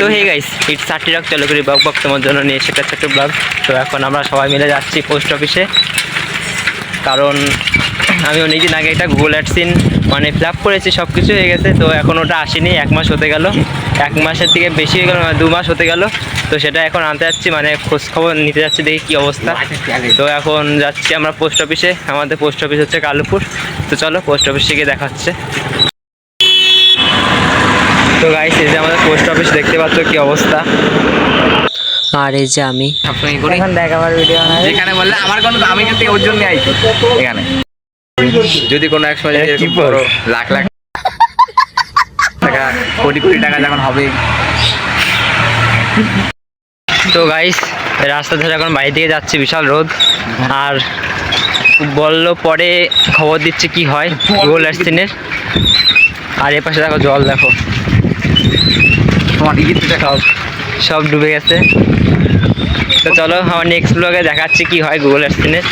তো hey guys ইট ষাটটি রাখ চলো করি বক বক তোমার জন্য নিয়ে সেটা ছোট্ট ব্লগ তো এখন আমরা সবাই মিলে যাচ্ছি পোস্ট অফিসে কারণ আমি অনেকদিন আগে একটা গুগল অ্যাডসিন মানে ফিল আপ করেছি সব কিছু হয়ে গেছে। তো এখন ওটা আসেনি এক মাস হতে গেল। এক মাসের থেকে বেশি হয়ে গেল মানে দু মাস হতে গেল। তো সেটা এখন আনতে যাচ্ছি মানে খোঁজ খবর নিতে যাচ্ছি দেখি কী অবস্থা। তো এখন যাচ্ছি আমরা পোস্ট অফিসে আমাদের পোস্ট অফিস হচ্ছে কালুপুর। তো চলো পোস্ট অফিসে গিয়ে দেখা হচ্ছে। তো গাইস এই যে আমাদের পোস্ট অফিস দেখতে পাচ্ছ কি অবস্থা? আর এই যে আমি। সবসময় করি। এখন দেখ আমার ভিডিও যেখানে বললে আমার কোনো আমি কিন্তু ওর জন্য আইছি এখানে। যদি কোনো এক সময় কি কি বড় লাখ লাখ টাকা কোটি কোটি টাকা যখন হবে। তো গাইস রাস্তা ধরে এখন বাড়ি থেকে যাচ্ছি বিশাল রোদ। আর বলল পরে খবর দিচ্ছে কি হয় গুগল অ্যাডসিনের আর এ পাশে দেখো জল দেখো। টিকিটটা খাও। সব ডুবে গেছে। তো চলো, আমার নেক্সট ব্লগে দেখাচ্ছি কি হয় গুগল অ্যাডসিনের